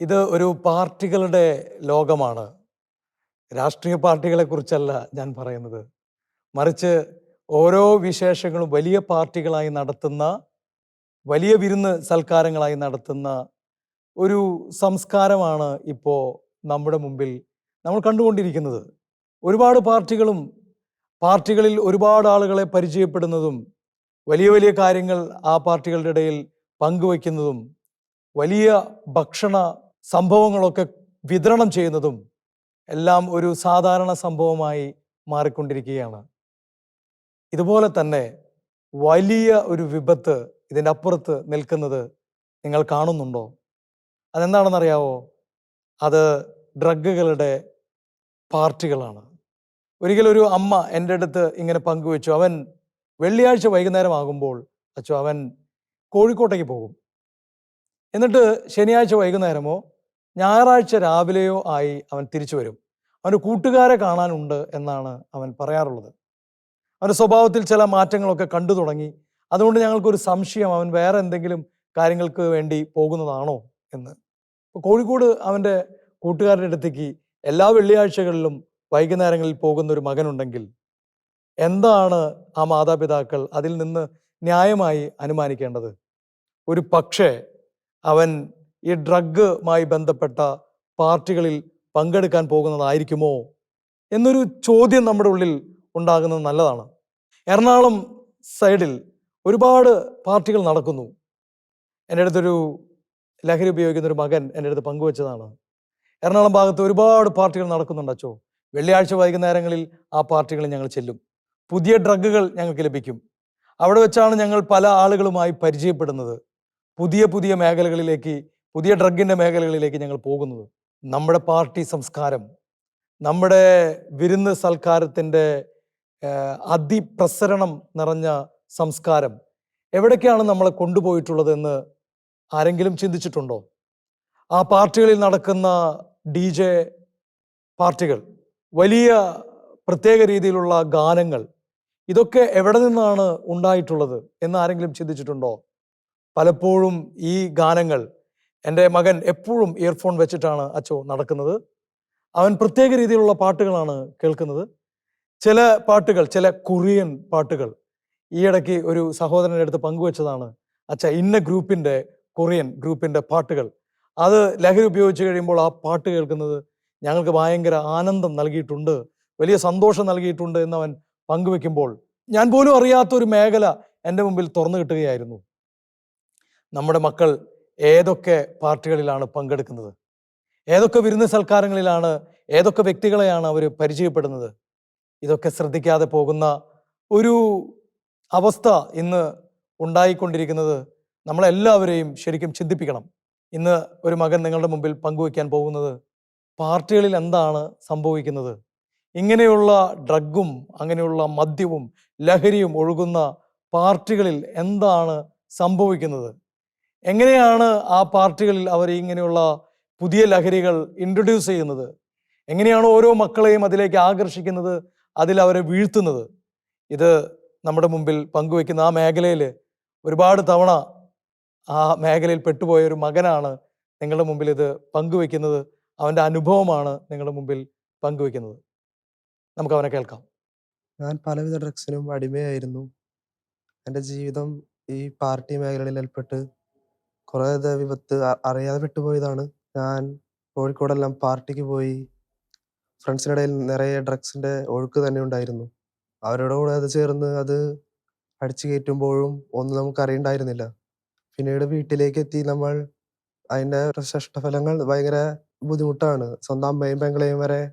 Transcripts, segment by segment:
ഇത് ഒരു പാർട്ടികളുടെ ലോകമാണ്. രാഷ്ട്രീയ പാർട്ടികളെക്കുറിച്ചല്ല ഞാൻ പറയുന്നത്. മറിച്ച് ഓരോ വിശേഷങ്ങളും വലിയ പാർട്ടികളായി നടത്തുന്ന വലിയ വിരുന്ന് സൽക്കാരങ്ങളായി നടത്തുന്ന ഒരു സംസ്കാരമാണ് ഇപ്പോൾ നമ്മുടെ മുമ്പിൽ നമ്മൾ കണ്ടുകൊണ്ടിരിക്കുന്നത്. ഒരുപാട് പാർട്ടികളും പാർട്ടികളിൽ ഒരുപാട് ആളുകളെ പരിചയപ്പെടുന്നതും വലിയ വലിയ കാര്യങ്ങൾ ആ പാർട്ടികളുടെ ഇടയിൽ പങ്കുവയ്ക്കുന്നതും വലിയ ഭക്ഷണ സംഭവങ്ങളൊക്കെ വിതരണം ചെയ്യുന്നതും എല്ലാം ഒരു സാധാരണ സംഭവമായി മാറിക്കൊണ്ടിരിക്കുകയാണ്. ഇതുപോലെ തന്നെ വലിയ ഒരു വിപത്ത് ഇതിന്റെ അപ്പുറത്ത് നിൽക്കുന്നത് നിങ്ങൾ കാണുന്നുണ്ടോ? അതെന്താണെന്നറിയാവോ? അത് ഡ്രഗുകളുടെ പാർട്ടികളാണ്. ഒരിക്കലൊരു അമ്മ എന്റെ അടുത്ത് ഇങ്ങനെ പങ്കുവെച്ചു. അവൻ വെള്ളിയാഴ്ച വൈകുന്നേരം ആകുമ്പോൾ അച്ചോ അവൻ കോഴിക്കോട്ടേക്ക് പോകും. എന്നിട്ട് ശനിയാഴ്ച വൈകുന്നേരമോ ഞായറാഴ്ച രാവിലെയോ ആയി അവൻ തിരിച്ചു വരും. അവന് കൂട്ടുകാരെ കാണാനുണ്ട് എന്നാണ് അവൻ പറയാറുള്ളത്. അവന്റെ സ്വഭാവത്തിൽ ചില മാറ്റങ്ങളൊക്കെ കണ്ടു തുടങ്ങി. അതുകൊണ്ട് ഞങ്ങൾക്കൊരു സംശയം അവൻ വേറെ എന്തെങ്കിലും കാര്യങ്ങൾക്ക് വേണ്ടി പോകുന്നതാണോ എന്ന്. കോഴിക്കോട് അവന്റെ കൂട്ടുകാരുടെ അടുത്തേക്ക് എല്ലാ വെള്ളിയാഴ്ചകളിലും വൈകുന്നേരങ്ങളിൽ പോകുന്ന ഒരു മകനുണ്ടെങ്കിൽ എന്താണ് ആ മാതാപിതാക്കൾ അതിൽ നിന്ന് ന്യായമായി അനുമാനിക്കേണ്ടത്? ഒരു പക്ഷേ അവൻ ഈ ഡ്രഗുമായി ബന്ധപ്പെട്ട പാർട്ടികളിൽ പങ്കെടുക്കാൻ പോകുന്നതായിരിക്കുമോ എന്നൊരു ചോദ്യം നമ്മുടെ ഉള്ളിൽ ഉണ്ടാകുന്നത് നല്ലതാണ്. എറണാകുളം സൈഡിൽ ഒരുപാട് പാർട്ടികൾ നടക്കുന്നു. എന്റെ അടുത്തൊരു ലഹരി ഉപയോഗിക്കുന്ന ഒരു മകൻ എന്റെ അടുത്ത് പങ്കുവച്ചതാണ്. എറണാകുളം ഭാഗത്ത് ഒരുപാട് പാർട്ടികൾ നടക്കുന്നുണ്ട് വെള്ളിയാഴ്ച വൈകുന്നേരങ്ങളിൽ ആ പാർട്ടികളിൽ ഞങ്ങൾ ചെല്ലും. പുതിയ ഡ്രഗുകൾ ഞങ്ങൾക്ക് ലഭിക്കും. അവിടെ വെച്ചാണ് ഞങ്ങൾ പല ആളുകളുമായി പരിചയപ്പെടുന്നത്. പുതിയ പുതിയ മേഖലകളിലേക്ക് പുതിയ ഡ്രഗിന്റെ മേഖലകളിലേക്ക് ഞങ്ങൾ പോകുന്നത്. നമ്മുടെ പാർട്ടി സംസ്കാരം നമ്മുടെ വിരുന്ന് സൽക്കാരത്തിന്റെ അതിപ്രസരണം നിറഞ്ഞ സംസ്കാരം എവിടേക്കാണ് നമ്മളെ കൊണ്ടുപോയിട്ടുള്ളതെന്ന് ആരെങ്കിലും ചിന്തിച്ചിട്ടുണ്ടോ? ആ പാർട്ടികളിൽ നടക്കുന്ന ഡി ജെ പാർട്ടികൾ വലിയ പ്രത്യേക രീതിയിലുള്ള ഗാനങ്ങൾ ഇതൊക്കെ എവിടെ നിന്നാണ് ഉണ്ടായിട്ടുള്ളത് എന്ന് ആരെങ്കിലും ചിന്തിച്ചിട്ടുണ്ടോ? പലപ്പോഴും ഈ ഗാനങ്ങൾ എന്റെ മകൻ എപ്പോഴും ഇയർഫോൺ വെച്ചിട്ടാണ് അച്ചോ നടക്കുന്നത്. അവൻ പ്രത്യേക രീതിയിലുള്ള പാട്ടുകളാണ് കേൾക്കുന്നത്. ചില പാട്ടുകൾ ചില കൊറിയൻ പാട്ടുകൾ ഈയിടയ്ക്ക് ഒരു സഹോദരന്റെ അടുത്ത് പങ്കുവച്ചതാണ് അച്ഛ ഇന്ന ഗ്രൂപ്പിന്റെ കൊറിയൻ ഗ്രൂപ്പിന്റെ പാട്ടുകൾ. അത് ലഹരി ഉപയോഗിച്ച് കഴിയുമ്പോൾ ആ പാട്ട് കേൾക്കുന്നത് ഞങ്ങൾക്ക് ഭയങ്കര ആനന്ദം നൽകിയിട്ടുണ്ട് വലിയ സന്തോഷം നൽകിയിട്ടുണ്ട് എന്നവൻ പങ്കുവെക്കുമ്പോൾ ഞാൻ പോലും അറിയാത്ത ഒരു മേഖല എന്റെ മുമ്പിൽ തുറന്നു കിട്ടുകയായിരുന്നു. നമ്മുടെ മക്കൾ ഏതൊക്കെ പാർട്ടികളിലാണ് പങ്കെടുക്കുന്നത്? ഏതൊക്കെ വിരുന്ന് സൽക്കാരങ്ങളിലാണ് ഏതൊക്കെ വ്യക്തികളെയാണ് അവർ പരിചയപ്പെടുന്നത്? ഇതൊക്കെ ശ്രദ്ധിക്കാതെ പോകുന്ന ഒരു അവസ്ഥ ഇന്ന് ഉണ്ടായിക്കൊണ്ടിരിക്കുന്നത് നമ്മളെല്ലാവരെയും ശരിക്കും ചിന്തിപ്പിക്കണം. ഇന്ന് ഒരു മകൻ നിങ്ങളുടെ മുമ്പിൽ പങ്കുവയ്ക്കാൻ പോകുന്നത് പാർട്ടികളിൽ എന്താണ് സംഭവിക്കുന്നത്? ഇങ്ങനെയുള്ള ഡ്രഗും അങ്ങനെയുള്ള മദ്യവും ലഹരിയും ഒഴുകുന്ന പാർട്ടികളിൽ എന്താണ് സംഭവിക്കുന്നത്? എങ്ങനെയാണ് ആ പാർട്ടികളിൽ അവർ ഇങ്ങനെയുള്ള പുതിയ ലഹരികൾ ഇൻട്രൊഡ്യൂസ് ചെയ്യുന്നത്? എങ്ങനെയാണ് ഓരോ മക്കളെയും അതിലേക്ക് ആകർഷിക്കുന്നത്? അതിൽ അവരെ വീഴ്ത്തുന്നത്? ഇത് നമ്മുടെ മുമ്പിൽ പങ്കുവെക്കുന്ന ആ മേഖലയിൽ ഒരുപാട് തവണ ആ മേഖലയിൽ പെട്ടുപോയ ഒരു മകനാണ് നിങ്ങളുടെ മുമ്പിൽ ഇത് പങ്കുവെക്കുന്നത് അവന്റെ അനുഭവമാണ് നിങ്ങളുടെ മുമ്പിൽ പങ്കുവെക്കുന്നത് നമുക്ക് അവനെ കേൾക്കാം. ഞാൻ പലവിധ ഡ്രഗ്സിനും അടിമയായിരുന്നു. എന്റെ ജീവിതം ഈ പാർട്ടി മേഖലയിൽ ഏർപ്പെട്ട് കുറേ വിപത്ത് അറിയാതെ വിട്ടുപോയതാണ് ഞാൻ കോഴിക്കോടെല്ലാം പാർട്ടിക്ക് പോയി ഫ്രണ്ട്സിനിടയിൽ നിറയെ ഡ്രഗ്സിന്റെ ഒഴുക്ക് തന്നെ ഉണ്ടായിരുന്നു. അവരുടെ കൂടെ അത് ചേർന്ന് അത് അടിച്ചു കയറ്റുമ്പോഴും ഒന്നും നമുക്ക് അറിയണ്ടായിരുന്നില്ല. പിന്നീട് വീട്ടിലേക്ക് എത്തി നമ്മൾ അതിന്റെ ശ്രേഷ്ഠഫലങ്ങൾ ഭയങ്കര ബുദ്ധിമുട്ടാണ്. സ്വന്തം അമ്മയും പെങ്ങളെയും വരെ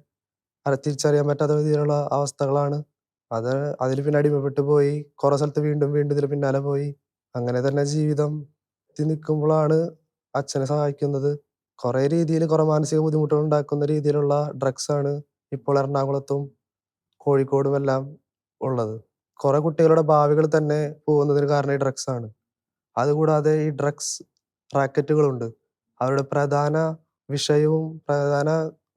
അറി- തിരിച്ചറിയാൻ പറ്റാത്ത രീതിയിലുള്ള അവസ്ഥകളാണ്. അത് അതിൽ പിന്നെ അടിമപ്പെട്ടു പോയി കുറെ സ്ഥലത്ത് വീണ്ടും വീണ്ടും ഇതിൽ പിന്നാലെ പോയി. അങ്ങനെ തന്നെ ജീവിതം എത്തി നിൽക്കുമ്പോഴാണ് അച്ഛനെ സഹായിക്കുന്നത്. കുറെ രീതിയിൽ കുറെ മാനസിക ബുദ്ധിമുട്ടുകൾ ഉണ്ടാക്കുന്ന രീതിയിലുള്ള ഡ്രഗ്സ് ആണ് ഇപ്പോൾ എറണാകുളത്തും കോഴിക്കോടും എല്ലാം ഉള്ളത്. കുറെ കുട്ടികളുടെ ഭാവികൾ തന്നെ പോകുന്നതിന് കാരണം ഈ ഡ്രഗ്സ് ആണ്. അതുകൂടാതെ ഈ ഡ്രഗ്സ് റാക്കറ്റുകളുണ്ട് അവരുടെ പ്രധാന വിഷയവും പ്രധാന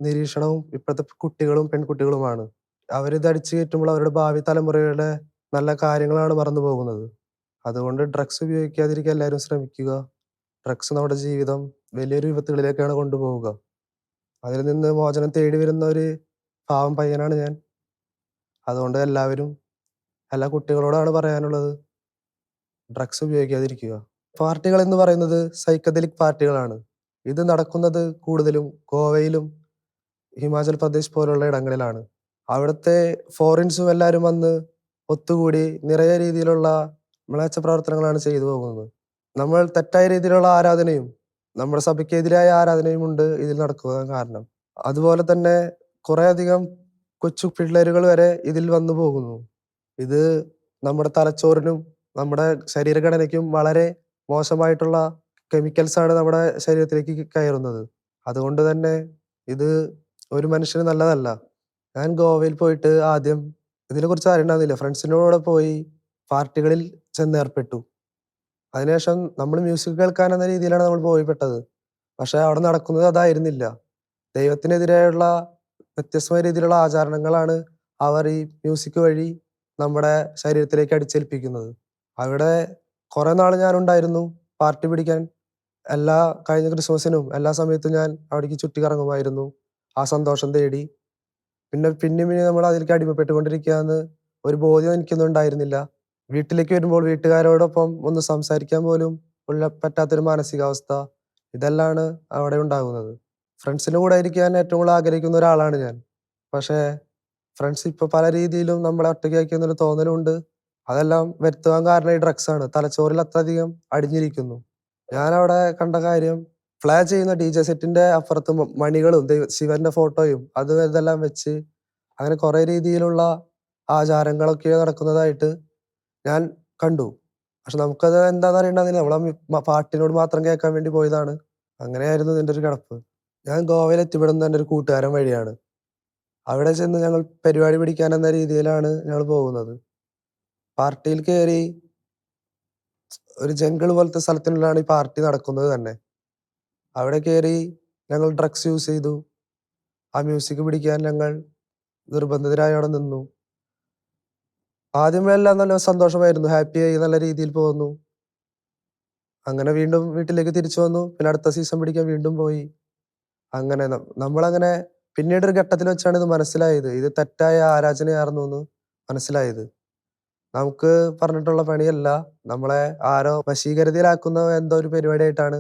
നിരീക്ഷണവും ഇപ്പോഴത്തെ കുട്ടികളും പെൺകുട്ടികളുമാണ്. അവരിത് അടിച്ചു കയറ്റുമ്പോൾ അവരുടെ ഭാവി തലമുറയുടെ നല്ല കാര്യങ്ങളാണ് മറന്നു പോകുന്നത്. അതുകൊണ്ട് ഡ്രഗ്സ് ഉപയോഗിക്കാതിരിക്കാൻ എല്ലാവരും ശ്രമിക്കുക ഡ്രഗ്സ് നമ്മുടെ ജീവിതം വലിയൊരു വിപത്തുകളിലേക്കാണ് കൊണ്ടുപോവുക. അതിൽ നിന്ന് മോചനം തേടി വരുന്ന ഒരു പാവം പയ്യനാണ് ഞാൻ. അതുകൊണ്ട് എല്ലാവരും എല്ലാ കുട്ടികളോടാണ് പറയാനുള്ളത്. ഡ്രഗ്സ് ഉപയോഗിക്കാതിരിക്കുക. പാർട്ടികൾ എന്ന് പറയുന്നത് സൈക്കഡെലിക് പാർട്ടികളാണ്. ഇത് നടക്കുന്നത് കൂടുതലും ഗോവയിലും ഹിമാചൽ പ്രദേശ് പോലുള്ള ഇടങ്ങളിലാണ്. അവിടുത്തെ ഫോറിൻസും എല്ലാവരും വന്ന് ഒത്തുകൂടി നിറയെ രീതിയിലുള്ള മ്ലേച്ഛ പ്രവർത്തനങ്ങളാണ് ചെയ്തു പോകുന്നത്. നമ്മൾ തെറ്റായ രീതിയിലുള്ള ആരാധനയും നമ്മുടെ സഭയ്ക്കെതിരായ ആരാധനയും ഉണ്ട് ഇതിൽ നടക്കുവാൻ കാരണം. അതുപോലെ തന്നെ കുറേയധികം കൊച്ചു പിള്ളേരുകൾ വരെ ഇതിൽ വന്നു പോകുന്നു. ഇത് നമ്മുടെ തലച്ചോറിനും നമ്മുടെ ശരീരഘടനയ്ക്കും വളരെ മോശമായിട്ടുള്ള കെമിക്കൽസ് ആണ് നമ്മുടെ ശരീരത്തിലേക്ക് കയറുന്നത്. അതുകൊണ്ട് തന്നെ ഇത് ഒരു മനുഷ്യന് നല്ലതല്ല. ഞാൻ ഗോവയിൽ പോയിട്ട് ആദ്യം ഇതിനെ കുറിച്ച് ഫ്രണ്ട്സിന്റെ കൂടെ പോയി പാർട്ടികളിൽ ചെന്നേർപ്പെട്ടു. അതിനുശേഷം നമ്മൾ മ്യൂസിക് കേൾക്കാൻ എന്ന രീതിയിലാണ് നമ്മൾ പോയിപ്പെട്ടത് പക്ഷെ അവിടെ നടക്കുന്നത് അതായിരുന്നില്ല. ദൈവത്തിനെതിരെയുള്ള വ്യത്യസ്തമായ രീതിയിലുള്ള ആചാരണങ്ങളാണ് അവർ ഈ മ്യൂസിക് വഴി നമ്മുടെ ശരീരത്തിലേക്ക് അടിച്ചേൽപ്പിക്കുന്നത്. അവിടെ കുറെ നാൾ ഞാനുണ്ടായിരുന്നു പാർട്ടി പിടിക്കാൻ. എല്ലാ കഴിഞ്ഞ ക്രിസ്മസിനും എല്ലാ സമയത്തും ഞാൻ അവിടേക്ക് ചുറ്റിക്കറങ്ങുമായിരുന്നു. ആ സന്തോഷം തേടി. പിന്നെ പിന്നെ പിന്നെ നമ്മൾ അതിലേക്ക് അടിമപ്പെട്ടുകൊണ്ടിരിക്കുക എന്ന് ഒരു ബോധ്യം എനിക്കൊന്നും ഉണ്ടായിരുന്നില്ല. വീട്ടിലേക്ക് വരുമ്പോൾ വീട്ടുകാരോടൊപ്പം ഒന്ന് സംസാരിക്കാൻ പോലും ഉള്ള പറ്റാത്തൊരു മാനസികാവസ്ഥ. ഇതെല്ലാമാണ് അവിടെ ഉണ്ടാകുന്നത്. ഫ്രണ്ട്സിന്റെ കൂടെ ഇരിക്കാൻ ഏറ്റവും കൂടുതൽ ആഗ്രഹിക്കുന്ന ഒരാളാണ് ഞാൻ. പക്ഷേ ഫ്രണ്ട്സ് ഇപ്പോൾ പല രീതിയിലും നമ്മളെ ഒറ്റയ്ക്കാക്കിയെന്നൊരു തോന്നലുണ്ട്. അതെല്ലാം വരുത്തുവാൻ കാരണം ഈ ഡ്രഗ്സ് ആണ്. തലച്ചോറിൽ അത്രയധികം അടിഞ്ഞിരിക്കുന്നു. ഞാനവിടെ കണ്ട കാര്യം പ്ലേ ചെയ്യുന്ന ഡി ജെ സെറ്റിന്റെ അപ്പുറത്ത് മണികളും ശിവന്റെ ഫോട്ടോയും അതും ഇതെല്ലാം വെച്ച് അങ്ങനെ കുറെ രീതിയിലുള്ള ആചാരങ്ങളൊക്കെ നടക്കുന്നതായിട്ട് ഞാൻ കണ്ടു. പക്ഷെ നമുക്കത് എന്താന്ന് അറിയണ്ടെന്നില്ല നമ്മൾ പാട്ടിനോട് മാത്രം കേൾക്കാൻ വേണ്ടി പോയതാണ്. അങ്ങനെയായിരുന്നു ഇതിന്റെ ഒരു കിടപ്പ്. ഞാൻ ഗോവയിൽ എത്തിപ്പെടുന്നത് എന്റെ ഒരു കൂട്ടുകാരൻ വഴിയാണ്. അവിടെ ചെന്ന് ഞങ്ങൾ പരിപാടി പിടിക്കാൻ എന്ന രീതിയിലാണ് ഞങ്ങൾ പോകുന്നത്. പാർട്ടിയിൽ കയറി ഒരു ജംഗിൾ പോലത്തെ സ്ഥലത്തിനുള്ളിലാണ് ഈ പാർട്ടി നടക്കുന്നത് തന്നെ. അവിടെ കയറി ഞങ്ങൾ ഡ്രഗ്സ് യൂസ് ചെയ്തു. ആ മ്യൂസിക് പിടിക്കാൻ ഞങ്ങൾ നിർബന്ധിതരായി അവിടെ നിന്നു. ആദ്യമേ എല്ലാം നല്ല സന്തോഷമായിരുന്നു. ഹാപ്പിയായി നല്ല രീതിയിൽ പോന്നു. അങ്ങനെ വീണ്ടും വീട്ടിലേക്ക് തിരിച്ചു വന്നു. പിന്നെ അടുത്ത സീസൺ പിടിക്കാൻ വീണ്ടും പോയി. അങ്ങനെ നമ്മളങ്ങനെ പിന്നീട് ഒരു ഘട്ടത്തിൽ വെച്ചാണ് ഇത് മനസ്സിലായത്. ഇത് തെറ്റായ ആരാധനയായിരുന്നുന്ന് മനസ്സിലായത്. നമുക്ക് പറഞ്ഞിട്ടുള്ള പണിയല്ല. നമ്മളെ ആരോ വശീകരതയിലാക്കുന്ന എന്തോ ഒരു പരിപാടിയായിട്ടാണ്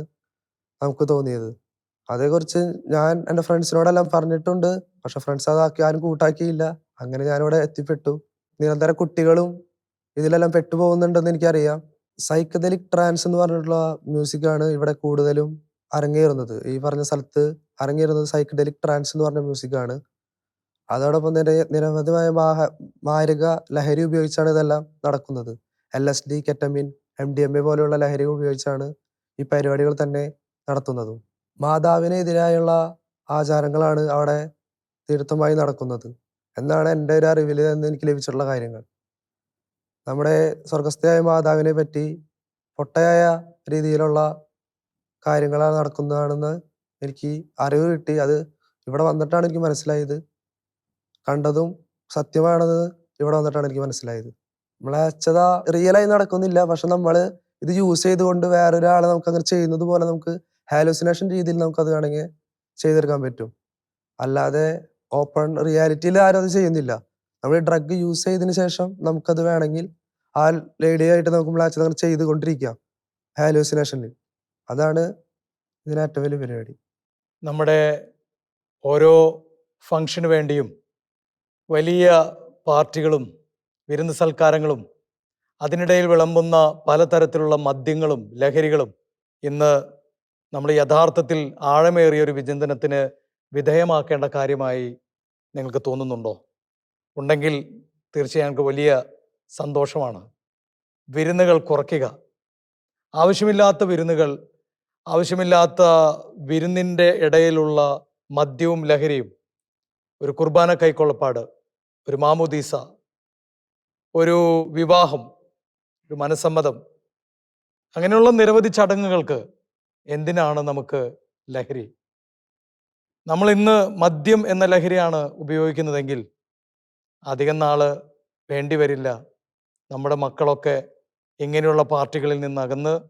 നമുക്ക് തോന്നിയത്. അതേക്കുറിച്ച് ഞാൻ എന്റെ ഫ്രണ്ട്സിനോടെല്ലാം പറഞ്ഞിട്ടുണ്ട്. പക്ഷെ ഫ്രണ്ട്സ് അതാക്കി ആരും കൂട്ടാക്കിയില്ല. അങ്ങനെ ഞാനിവിടെ എത്തിപ്പെട്ടു. നിരന്തരം കുട്ടികളും ഇതിലെല്ലാം പെട്ടുപോകുന്നുണ്ടെന്ന് എനിക്കറിയാം. സൈക്കഡെലിക് ട്രാൻസ് എന്ന് പറഞ്ഞിട്ടുള്ള മ്യൂസിക് ആണ് ഇവിടെ കൂടുതലും അരങ്ങേറുന്നത്. ഈ പറഞ്ഞ സ്ഥലത്ത് അരങ്ങേറുന്നത് സൈക്കഡെലിക് ട്രാൻസ് എന്ന് പറഞ്ഞ മ്യൂസിക് ആണ്. അതോടൊപ്പം തന്നെ നിരവധിയായ മാഹ മാരക ലഹരി ഉപയോഗിച്ചാണ് ഇതെല്ലാം നടക്കുന്നത്. L S D ketamine, M D M A പോലെയുള്ള ലഹരികൾ ഉപയോഗിച്ചാണ് ഈ പരിപാടികൾ തന്നെ നടത്തുന്നതും. മാതാവിനെതിരായുള്ള ആചാരങ്ങളാണ് അവിടെ തീർത്ഥമായി നടക്കുന്നത് എന്നാണ് എന്റെ ഒരു അറിവിൽ നിന്ന് എനിക്ക് ലഭിച്ചിട്ടുള്ള കാര്യങ്ങൾ. നമ്മുടെ സ്വർഗസ്ഥയായ മാതാവിനെ പറ്റി പൊട്ടയായ രീതിയിലുള്ള കാര്യങ്ങളാണ് നടക്കുന്നതാണെന്ന് എനിക്ക് അറിവ് കിട്ടി. അത് ഇവിടെ വന്നിട്ടാണ് എനിക്ക് മനസ്സിലായത്. കണ്ടതും സത്യമാണെന്ന് ഇവിടെ വന്നിട്ടാണ് എനിക്ക് മനസ്സിലായത്. നമ്മളെ അച്ഛത റിയലായി നടക്കുന്നില്ല. പക്ഷെ നമ്മൾ ഇത് യൂസ് ചെയ്തുകൊണ്ട് വേറൊരാളെ നമുക്ക് അങ്ങനെ ചെയ്യുന്നത് പോലെ നമുക്ക് ഹാലൂസിനേഷൻ രീതിയിൽ നമുക്ക് അത് വേണമെങ്കിൽ ചെയ്തെടുക്കാൻ പറ്റും. അല്ലാതെ ഓപ്പൺ റിയാലിറ്റിയിൽ ആരും അത് ചെയ്യുന്നില്ല. നമ്മൾ ഡ്രഗ് യൂസ് ചെയ്തതിന് ശേഷം നമുക്കത് വേണമെങ്കിൽ ആ ലേഡിയായിട്ട് നമുക്ക് മ്ലേച്ഛത അങ്ങനെ ചെയ്തുകൊണ്ടിരിക്കാം. ഹാലൂസിനേഷനിൽ. അതാണ് ഇതിന് ഏറ്റവും വലിയ പരിപാടി. നമ്മുടെ ഓരോ ഫങ്ഷന് വേണ്ടിയും വലിയ പാർട്ടികളും വിരുന്ന് സൽക്കാരങ്ങളും അതിനിടയിൽ വിളമ്പുന്ന പലതരത്തിലുള്ള മദ്യങ്ങളും ലഹരികളും ഇന്ന് നമ്മൾ യഥാർത്ഥത്തിൽ ആഴമേറിയ ഒരു വിചിന്തനത്തിന് വിധേയമാക്കേണ്ട കാര്യമായി നിങ്ങൾക്ക് തോന്നുന്നുണ്ടോ? ഉണ്ടെങ്കിൽ തീർച്ചയായും ഞങ്ങൾക്ക് വലിയ സന്തോഷമാണ്. വിരുന്നുകൾ കുറയ്ക്കുക. ആവശ്യമില്ലാത്ത വിരുന്നുകൾ, ആവശ്യമില്ലാത്ത വിരുന്നിന്റെ ഇടയിലുള്ള മദ്യവും ലഹരിയും, ഒരു കുർബാന കൈക്കൊള്ളപ്പാട്, ഒരു മാമുദീസ ഒരു വിവാഹം, ഒരു മനസ്സമ്മതം അങ്ങനെയുള്ള നിരവധി ചടങ്ങുകൾക്ക് എന്തിനാണ് നമുക്ക് ലഹരി? നമ്മൾ ഇന്ന് മദ്യം എന്ന ലഹരിയാണ് ഉപയോഗിക്കുന്നതെങ്കിൽ അധികം നാൾ വേണ്ടി വരില്ല. നമ്മുടെ മക്കളൊക്കെ ഇങ്ങനെയുള്ള പാർട്ടികളിൽ നിന്ന് അകന്ന്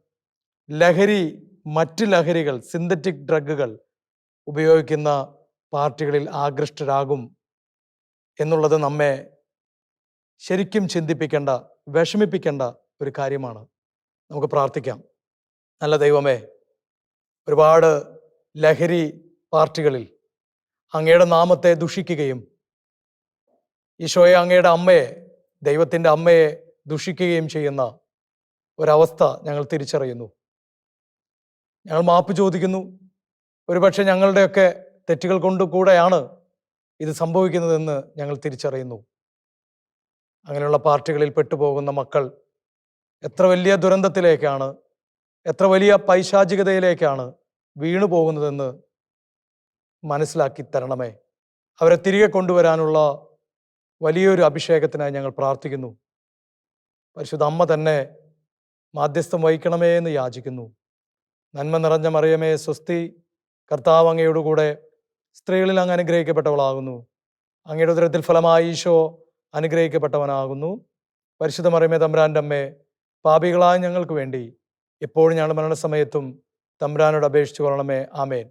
ലഹരി മറ്റ് ലഹരികൾ സിന്തറ്റിക് ഡ്രഗുകൾ ഉപയോഗിക്കുന്ന പാർട്ടികളിൽ ആകൃഷ്ടരാകും എന്നുള്ളത് നമ്മെ ശരിക്കും ചിന്തിപ്പിക്കേണ്ട വിഷമിപ്പിക്കേണ്ട ഒരു കാര്യമാണ്. നമുക്ക് പ്രാർത്ഥിക്കാം. നല്ല ദൈവമേ ഒരുപാട് ലഹരി പാർട്ടികളിൽ അങ്ങയുടെ നാമത്തെ ദുഷിക്കുകയും ഈശോയെ അങ്ങയുടെ അമ്മയെ ദൈവത്തിന്റെ അമ്മയെ ദുഷിക്കുകയും ചെയ്യുന്ന ഒരവസ്ഥ ഞങ്ങൾ തിരിച്ചറിയുന്നു. ഞങ്ങൾ മാപ്പ് ചോദിക്കുന്നു. ഒരുപക്ഷെ ഞങ്ങളുടെയൊക്കെ തെറ്റുകൾ കൊണ്ട് കൂടെയാണ് ഇത് സംഭവിക്കുന്നതെന്ന് ഞങ്ങൾ തിരിച്ചറിയുന്നു. അങ്ങനെയുള്ള പാർട്ടികളിൽ പെട്ടുപോകുന്ന മക്കൾ എത്ര വലിയ ദുരന്തത്തിലേക്കാണ് എത്ര വലിയ പൈശാചികതയിലേക്കാണ് വീണു പോകുന്നതെന്ന് മനസ്സിലാക്കി തരണമേ. അവരെ തിരികെ കൊണ്ടുവരാനുള്ള വലിയൊരു അഭിഷേകത്തിനായി ഞങ്ങൾ പ്രാർത്ഥിക്കുന്നു. പരിശുദ്ധ അമ്മ തന്നെ മാധ്യസ്ഥം വഹിക്കണമേ എന്ന് യാചിക്കുന്നു. നന്മ നിറഞ്ഞ മറിയമേ സ്വസ്തി കർത്താവ് അങ്ങയോടുകൂടെ സ്ത്രീകളിൽ അങ്ങ് അനുഗ്രഹിക്കപ്പെട്ടവളാകുന്നു. അങ്ങയുടെ ഉദരത്തിൽ ഫലമായി ഈശോ അനുഗ്രഹിക്കപ്പെട്ടവനാകുന്നു. പരിശുദ്ധ മറിയമേ തമ്പ്രാന്റെ അമ്മേ പാപികളായ ഞങ്ങൾക്ക് വേണ്ടി എപ്പോഴും ഞങ്ങളുടെ മരണസമയത്തും തമ്പ്രാനോട് അപേക്ഷിച്ചു കൊള്ളണമേ. ആമേൻ.